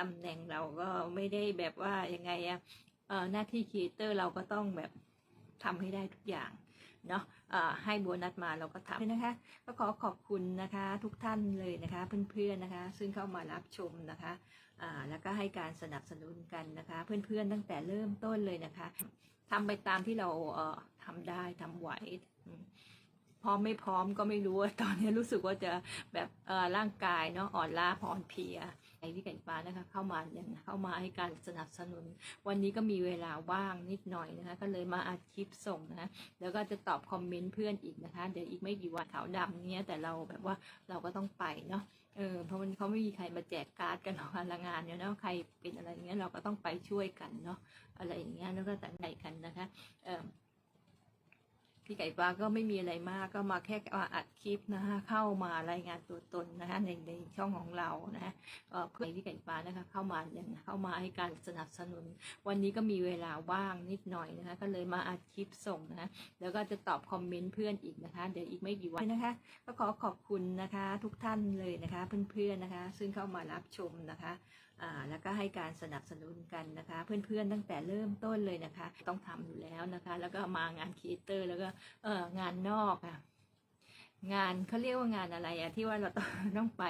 ตำแหน่งเราก็ไม่ได้แบบว่ายังไงอะหน้าที่ครีเอเตอร์เราก็ต้องแบบทำให้ได้ทุกอย่างเนาะให้โบนัสมาเราก็ทำนะคะ ก็ขอขอบคุณนะคะทุกท่านเลยนะคะ เพื่อนๆนะคะ ซึ่งเข้ามารับชมนะคะแล้วก็ให้การสนับสนุนกันนะคะ เพื่อนๆตั้งแต่เริ่มต้นเลยนะคะทำไปตามที่เราทำได้ทำไหวพร้อมไม่พร้อมก็ไม่รู้ตอนนี้รู้สึกว่าจะแบบร่างกายเนาะอ่อนล้าอ่อนเพลีย พี่ไก่ฟ้านะคะ เข้ามาเนี่ยเข้ามาให้การสนับสนุน วันนี้ก็มีเวลาว่างนิดหน่อยนะคะ ก็เลยมาอัดคลิปส่งนะคะแล้วก็จะตอบคอมเมนต์เพื่อนอีกนะคะ เดี๋ยวอีกไม่กี่วันขาวดำเนี้ยแต่เราแบบว่าเราก็ต้องไปเนาะเออเพราะมันเขาไม่มีใครมาแจกการ์ดกันหรอกพลังงานเนี่ยเนาะใครเป็นอะไรเงี้ยเราก็ต้องไปช่วยกันเนาะอะไรอย่างเงี้ยแล้วก็ต่งไหนกันนะคะเออ พี่ไก่ฟ้าก็ไม่มีอะไรมากก็มาแค่มาอัดคลิปนะคะเข้ามารายงานตัวตนนะคะในในช่องของเรานะคะเพื่อให้พี่ไก่ฟ้านะคะเข้ามาเนี่ยเข้ามาให้การสนับสนุน วันนี้ก็มีเวลาว่างนิดหน่อยนะคะก็เลยมาอัดคลิปส่งนะคะแล้วก็จะตอบคอมเมนต์เพื่อนอีกนะคะเดี๋ยวอีกไม่กี่วันนะคะ ก็ขอขอบคุณนะคะทุกท่านเลยนะคะ เพื่อนๆนะคะ ซึ่งเข้ามารับชมนะคะ แล้วก็ให้การสนับสนุนกันนะคะ เพื่อนๆตั้งแต่เริ่มต้นเลยนะคะ ต้องทำอยู่แล้วนะคะ แล้วก็มางานครีเอเตอร์แล้วก็เอองานนอกอะงานเขาเรียกว่างานอะไรอะที่ว่าเราต้องต้องไป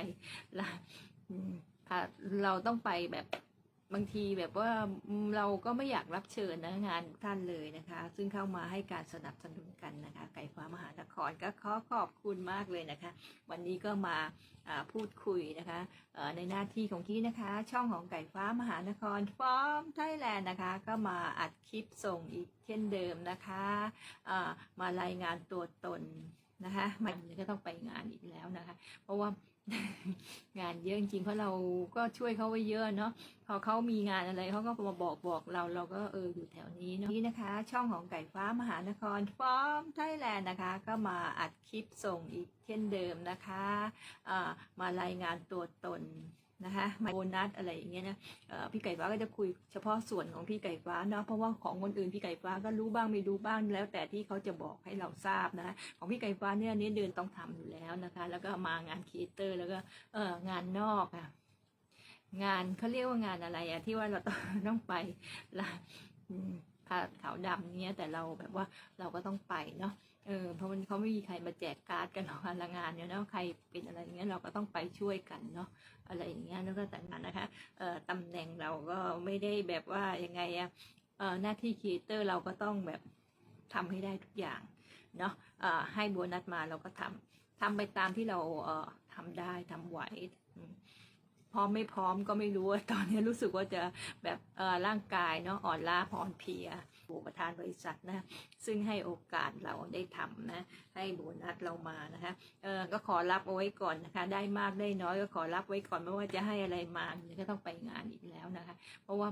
เราต้องไปแบบ บางทีแบบว่าเราก็ไม่อยากรับเชิญนะงานท่านเลยนะคะ ซึ่งเข้ามาให้การสนับสนุนกันนะคะ ไก่ฟ้ามหานครก็ขอขอบคุณมากเลยนะคะ วันนี้ก็มาพูดคุยนะคะในหน้าที่ของที่นะคะ ช่องของไก่ฟ้ามหานครฟอร์มไทยแลนด์นะคะ ก็มาอัดคลิปส่งอีกเช่นเดิมนะคะมารายงานตัวตนนะคะมันก็ต้องไปงานอีกแล้วนะคะ เพราะว่า งานเยอะจริงเพราะเราก็ช่วยเขาไว้เยอะเนาะพอเขามีงานอะไรเขาก็มาบอกบอกเราเราก็เอออยู่แถวนี้เนาะนี่นะคะ ช่องของไก่ฟ้ามหานครฟอร์มไทยแลนด์นะคะ ก็มาอัดคลิปส่งอีกเช่นเดิมนะคะอ่ามารายงานตัวตน นะคะไมโบนัสอะไรอย่างเงี้ยนะพี่ไก่ฟ้าก็จะคุยเฉพาะส่วนของพี่ไก่ฟ้าเนาะเพราะว่าของคนอื่นพี่ไก่ฟ้าก็รู้บ้างไม่รู้บ้างแล้วแต่ที่เขาจะบอกให้เราทราบนะของพี่ไก่ฟ้าเนี่ยนี้เดินต้องทำอยู่แล้วนะคะ แล้วก็มางานครีเอเตอร์แล้วก็เอองานนอกอะงานเขาเรียกว่างานอะไรอะที่ว่าเราต้องต้องไปละ อืมค่ะขาวดำเนี้ยแต่เราแบบว่าเราก็ต้องไปเนาะเออเพราะมันเขาไม่มีใครมาแจกการ์ดกันหรอกพลงานเนี่ยเนาะใครเป็นอะไรเงี้ยเราก็ต้องไปช่วยกันเนาะอะไรอย่างเงี้ยแล้วก็แต่งานนะคะเอ่อตำแหน่งเราก็ไม่ได้แบบว่ายังไงอะเอ่อหน้าที่ครีเอเตอร์เราก็ต้องแบบทำให้ได้ทุกอย่างเนาะเอ่อให้โบนัสมาเราก็ทำทำไปตามที่เราเอ่อทำได้ทำไหวอื พร้อมไม่พร้อมก็ไม่รู้ว่าตอนนี้รู้สึกว่าจะแบบเออร่างกายเนาะอ่อนล้าอ่อนเพลียผู้ประธานบริษัทนะซึ่งให้โอกาสเราได้ทำนะให้โบนัสเรามานะคะเออก็ขอรับเอาไว้ก่อนนะคะ ได้มากได้น้อยก็ขอรับไว้ก่อนไม่ว่าจะให้อะไรมาเนี่ยก็ต้องไปงานอีกแล้วนะคะ เพราะว่า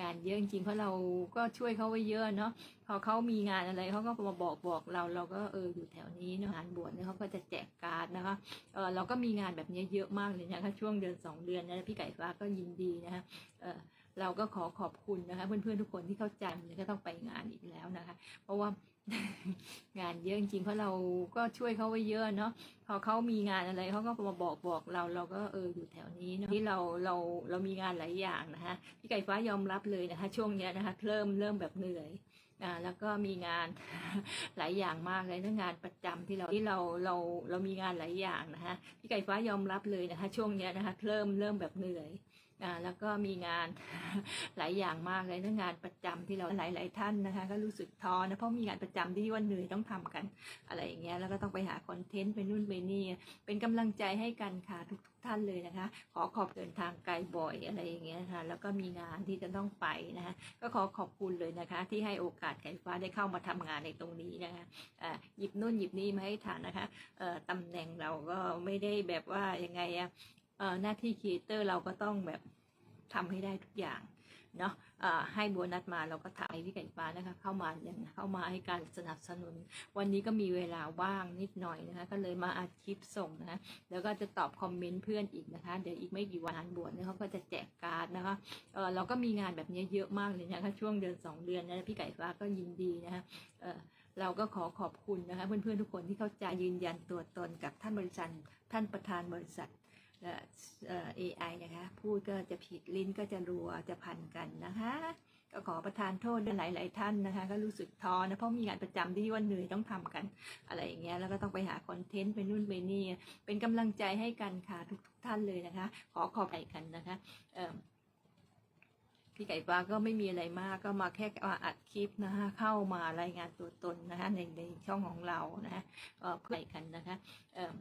งานเยอะจริงเพราะเราก็ช่วยเขาไว้เยอะเนาะพอเขามีงานอะไรเขาก็มาบอกบอกเรา เราก็เอออยู่แถวนี้เนะงานบวชเนี่ยเขาก็จะแจกการ์ดนะคะเออเราก็มีงานแบบนี้เยอะมากเลยนะคะช่วงเดือนสองเดือนนะพี่ไก่ฟ้าก็ยินดีนะคะเออเราก็ขอขอบคุณนะคะเพื่อนๆทุกคนที่เข้าใจแล้วก็ต้องไปงานอีกแล้วนะคะ เพราะว่า งานเยอะจริงเพราะเราก็ช่วยเขาไว้เยอะเนาะพอเขามีงานอะไรเขาก็มาบอกบอกเราเราก็เอออยู่แถวนี้เนาะที่เราเราเรามีงานหลายอย่างนะคะพี่ไก่ฟ้ายอมรับเลยนะคะ ช่วงเนี้ยนะคะ เริ่มเริ่มแบบเหนื่อยอ่าแล้วก็มีงานหลายอย่างมากเลยทั้งงานประจำที่เราที่เราเราเรามีงานหลายอย่างนะคะพี่ไก่ฟ้ายอมรับเลยนะคะ ช่วงเนี้ยนะคะ เริ่มเริ่มแบบเหนื่อย แล้วก็มีงานหลายอย่างมากเลยทั้งงานประจำที่เราหลาย ๆ ท่านนะคะ ก็รู้สึกท้อนะเพราะมีงานประจำที่ว่าเหนื่อยต้องทำกัน อะไรอย่างเงี้ยแล้วก็ต้องไปหาคอนเทนต์ไปนู่นไปนี่เป็นกำลังใจให้กันค่ะทุกๆท่านเลยนะคะ ขอขอบเดินทางไกลบ่อยอะไรอย่างเงี้ยค่ะแล้วก็มีงานที่จะต้องไปนะคะก็ขอขอบคุณเลยนะคะ ที่ให้โอกาสไก่ฟ้าได้เข้ามาทำงานในตรงนี้นะคะอ่าหยิบนู่นหยิบนี่มาให้ทานนะคะตำแหน่งเราก็ไม่ได้แบบว่ายังไงอะ หน้าที่ครีเอเตอร์เราก็ต้องแบบทำให้ได้ทุกอย่างเนาะให้โบนัสมาเราก็ทำให้พี่ไก่ฟ้านะคะเข้ามาเนี่ยเข้ามาให้การสนับสนุน วันนี้ก็มีเวลาว่างนิดหน่อยนะคะ ก็เลยมาอัดคลิปส่งนะคะแล้วก็จะตอบคอมเมนต์เพื่อนอีกนะคะ เดี๋ยวอีกไม่กี่วันงานบวชเนี่ยเขาก็จะแจกการ์ดนะคะเออเราก็มีงานแบบนี้เยอะมากเลยนะคะช่วงเดือนสองเดือนนะพี่ไก่ฟ้าก็ยินดีนะคะเออเราก็ขอขอบคุณนะคะเพื่อนๆทุกคนที่เข้าใจยืนยันตัวตนกับท่านบริษัทท่านประธานบริษัท AI นะคะ พูดก็จะผิดลิ้นก็จะรัวจะพันกันนะคะ ก็ขอประทานโทษด้วยหลาย ๆ ท่านนะคะ ก็รู้สึกท้อนะ เพราะมีงานประจำที่ว่าเหนื่อยต้องทำกัน อะไรอย่างเงี้ยแล้วก็ต้องไปหาคอนเทนต์ไปนู่นไปนี่ เป็นกำลังใจให้กันค่ะทุกทุกท่านเลยนะคะ ขอขอบใจกันนะคะพี่ไก่ฟ้าก็ไม่มีอะไรมากก็มาแค่มาอัดคลิปนะคะเข้ามารายงานตัวตนนะคะในในช่องของเรานะคะเอ่อเพื่อกันนะคะเออ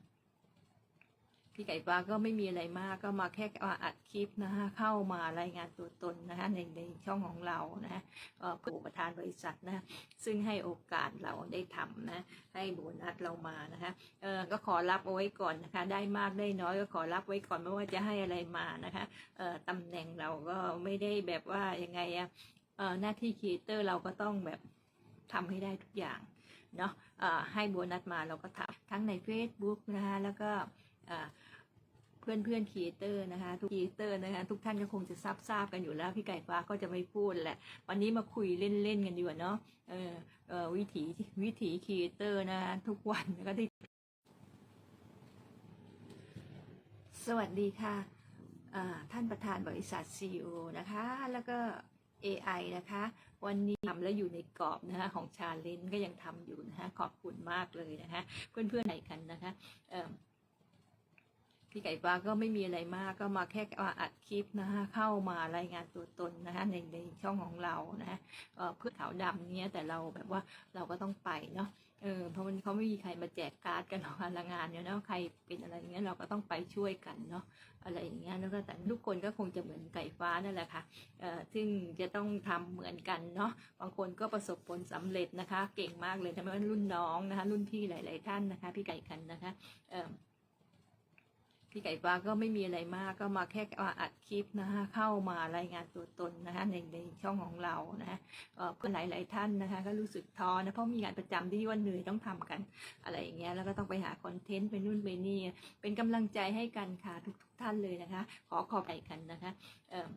พี่ไก่ฟ้าก็ไม่มีอะไรมากก็มาแค่มาอัดคลิปนะคะเข้ามารายงานตัวตนนะคะในในช่องของเรานะเออผู้ประธานบริษัทนะซึ่งให้โอกาสเราได้ทำนะให้โบนัสเรามานะคะเออก็ขอรับเอาไว้ก่อนนะคะ ได้มากได้น้อยก็ขอรับไว้ก่อนไม่ว่าจะให้อะไรมานะคะเออตำแหน่งเราก็ไม่ได้แบบว่ายังไงอะเออหน้าที่ครีเอเตอร์เราก็ต้องแบบทำให้ได้ทุกอย่างเนาะเออให้โบนัสมาเราก็ทำทั้งใน Facebook นะคะแล้วก็ เพื่อนเพื่อนครีเอเตอร์นะคะ ทุกครีเอเตอร์นะคะ ทุกท่านก็คงจะทราบทราบกันอยู่แล้ว พี่ไก่ฟ้าก็จะไม่พูดแหละ วันนี้มาคุยเล่นๆกันดีกว่าเนาะเออเออวิถีวิถีครีเอเตอร์นะคะทุกวันก็ที่สวัสดีค่ะท่านประธานบริษัท CEO นะคะ แล้วก็ AI นะคะ วันนี้ทำแล้วอยู่ในกรอบนะคะของชาเลนจ์ก็ยังทำอยู่นะคะขอบคุณมากเลยนะคะ เพื่อนๆไหนกันนะคะ พี่ไก่ฟ้าก็ไม่มีอะไรมากก็มาแค่มาอัดคลิปนะคะเข้ามารายงานตัวตนนะคะในในช่องของเรานะคะเพื่อขาวดำเนี้ยแต่เราแบบว่าเราก็ต้องไปเนาะเออเพราะมันเขาไม่มีใครมาแจกการ์ดกันหรอกพลังงานเนี่ยเนาะใครเป็นอะไรอย่างเงี้ยเราก็ต้องไปช่วยกันเนาะอะไรอย่างเงี้ยแล้วก็แต่ทุกคนก็คงจะเหมือนไก่ฟ้านั่นแหละค่ะเอ่อซึ่งจะต้องทำเหมือนกันเนาะบางคนก็ประสบผลสำเร็จนะคะ เก่งมากเลยทำไมว่ารุ่นน้องนะคะ รุ่นพี่หลาย ๆ ท่านนะคะ พี่ไก่กันนะคะเอ่อ พี่ไก่ฟ้าก็ไม่มีอะไรมากก็มาแค่มาอัดคลิปนะคะเข้ามารายงานตัวตนนะคะในในช่องของเรานะฮะเอ่อเพื่อนหลายๆท่านนะคะก็รู้สึกท้อนะเพราะมีงานประจำที่ว่าเหนื่อยต้องทำกันอะไรอย่างเงี้ยแล้วก็ต้องไปหาคอนเทนต์ไปนู่นไปนี่เป็นกำลังใจให้กันค่ะทุกทุกท่านเลยนะคะ ขอขอบใจกันนะคะเอ่อ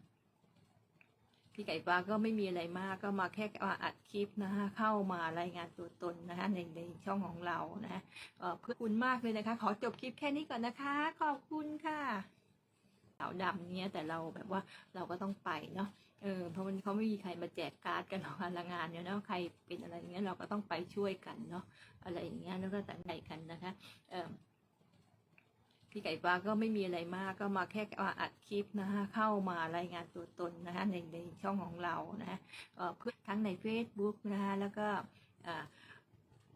พี่ไก่ฟ้าก็ไม่มีอะไรมากก็มาแค่มาอัดคลิปนะคะเข้ามารายงานตัวตนนะคะในในช่องของเรานะคะเพื่อคุณมากเลยนะคะ ขอจบคลิปแค่นี้ก่อนนะคะ ขอบคุณค่ะขาวดำเนี้ยแต่เราแบบว่าเราก็ต้องไปเนาะเออเพราะมันเขาไม่มีใครมาแจกการ์ดกันหรอกพลังงานเนี่ยเนาะใครเป็นอะไรอย่างเงี้ยเราก็ต้องไปช่วยกันเนาะอะไรอย่างเงี้ยแล้วก็แต่งไหนกันนะคะเออ พี่ไก่ฟ้าก็ไม่มีอะไรมากก็มาแค่มาอัดคลิปนะคะเข้ามารายงานตัวตนนะคะในในช่องของเรานะเพื่อทั้งใน Facebook นะคะแล้วก็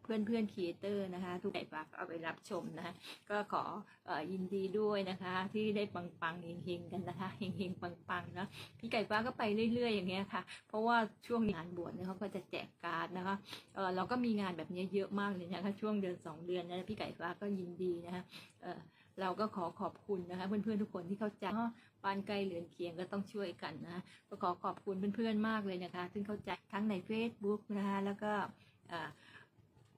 เพื่อนเพื่อนครีเอเตอร์นะคะทุกไก่ฟ้าก็เอาไปรับชมนะะก็ขออยินดีด้วยนะคะ ที่ได้ปังปังเฮงๆกันนะคะเฮงๆปังๆเนาะพี่ไก่ฟ้าก็ไปเรื่อยๆ อย่างเงี้ยค่ะ เพราะว่าช่วงงานบวชเนี่ยเขาก็จะแจกการ์ดนะคะเออเราก็มีงานแบบนี้เยอะมากเลยนะคะช่วงเดือนสองเดือนนะพี่ไก่ฟ้าก็ยินดีนะคะเออ เราก็ขอขอบคุณนะคะ เพื่อนๆทุกคนที่เข้าใจปานไกลเหลือนเคียงก็ต้องช่วยกันนะก็ขอขอบคุณเพื่อนๆมากเลยนะคะซึ่งเข้าใจทั้งใน Facebook นะคะแล้วก็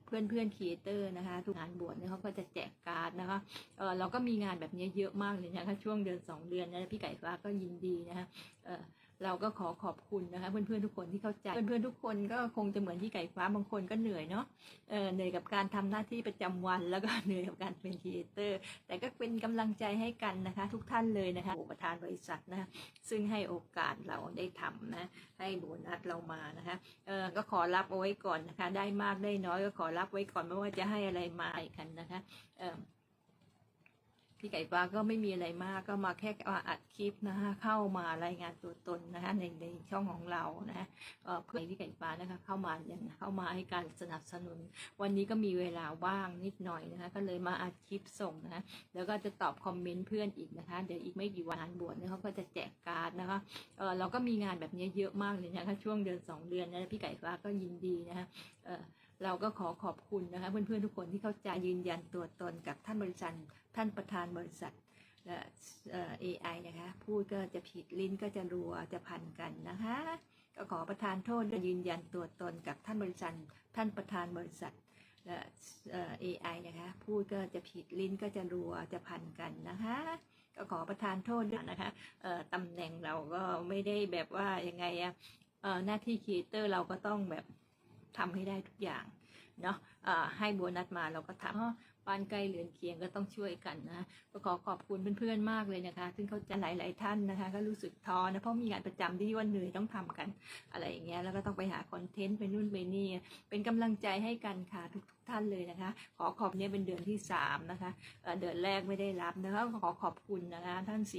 เพื่อนเพื่อนครีเอเตอร์นะคะ ทุกงานบวชเนี่ยเขาก็จะแจกการ์ดนะคะเออเราก็มีงานแบบนี้เยอะมากเลยนะคะช่วงเดือนสองเดือนนะพี่ไก่ฟ้าก็ยินดีนะคะเออ เราก็ขอขอบคุณนะคะ เพื่อนๆทุกคนที่เข้าใจ เพื่อนๆทุกคนก็คงจะเหมือนที่ไก่ฟ้าบางคนก็เหนื่อยเนาะเออเหนื่อยกับการทำหน้าที่ประจำวัน แล้วก็เหนื่อยกับการเป็นครีเอเตอร์ แต่ก็เป็นกำลังใจให้กันนะคะ ทุกท่านเลยนะคะประธานบริษัทนะะซึ่งให้โอกาสเราได้ทำนะให้โบนัสเรามานะคะเออก็ขอรับเอาไว้ก่อนนะคะ ได้มากได้น้อยก็ขอรับไว้ก่อนไม่ว่าจะให้อะไรมาอีกกันนะคะเออ พี่ไก่ฟ้าก็ไม่มีอะไรมากก็มาแค่มาอัดคลิปนะคะเข้ามารายงานตัวตนนะคะในในช่องของเรานะเอ่อเพื่อพี่ไก่ฟ้านะคะเข้ามาอย่างเข้ามาให้การสนับสนุน วันนี้ก็มีเวลาว่างนิดหน่อยนะคะก็เลยมาอัดคลิปส่งนะคะแล้วก็จะตอบคอมเมนต์เพื่อนอีกนะคะเดี๋ยวอีกไม่กี่วันบวชเนี่ยเขาก็จะแจกการ์ดนะคะเออเราก็มีงานแบบนี้เยอะมากเลยนะคะช่วงเดือนสองเดือนนะพี่ไก่ฟ้าก็ยินดีนะคะเออ เราก็ขอขอบคุณนะคะเพื่อนๆทุกคนที่เข้าใจยืนยันตัวตนกับท่านบริษัทท่านประธานบริษัทและเอ่อนะคะพูดก็จะผิดลิ้นก็จะรัวจะพันกันนะคะ ก็ขอประทานโทษด้วยยืนยันตัวตนกับท่านบริษัทท่านประธานบริษัทและเอ่อนะคะพูดก็จะผิดลิ้นก็จะรัวจะพันกันนะคะ ก็ขอประทานโทษด้วยนะคะตำแหน่งเราก็ไม่ได้แบบว่ายังไงอะหน้าที่ครีเอเตอร์เราก็ต้องแบบ ทำให้ได้ทุกอย่างเนาะเอ่อให้โบนัสมาเราก็ทำอ้อบ้านใกล้เรือนเคียงก็ต้องช่วยกันนะก็ขอขอบคุณเพื่อนๆมากเลยนะคะ ซึ่งเขาใจะหลายๆท่านนะคะ ก็รู้สึกท้อนะเพราะมีงานประจำที่ว่าเหนื่อยต้องทำกันอะไรอย่างเงี้ยแล้วก็ต้องไปหาคอนเทนต์ไปนู่นไปนี่เป็นกำลังใจให้กันค่ะทุกๆท่านเลยนะคะ ขอขอบเนี้ยเป็นเดือนที่สามนะคะเอ่อเดือนแรกไม่ได้รับนะคะขอขอบคุณนะคะท่าน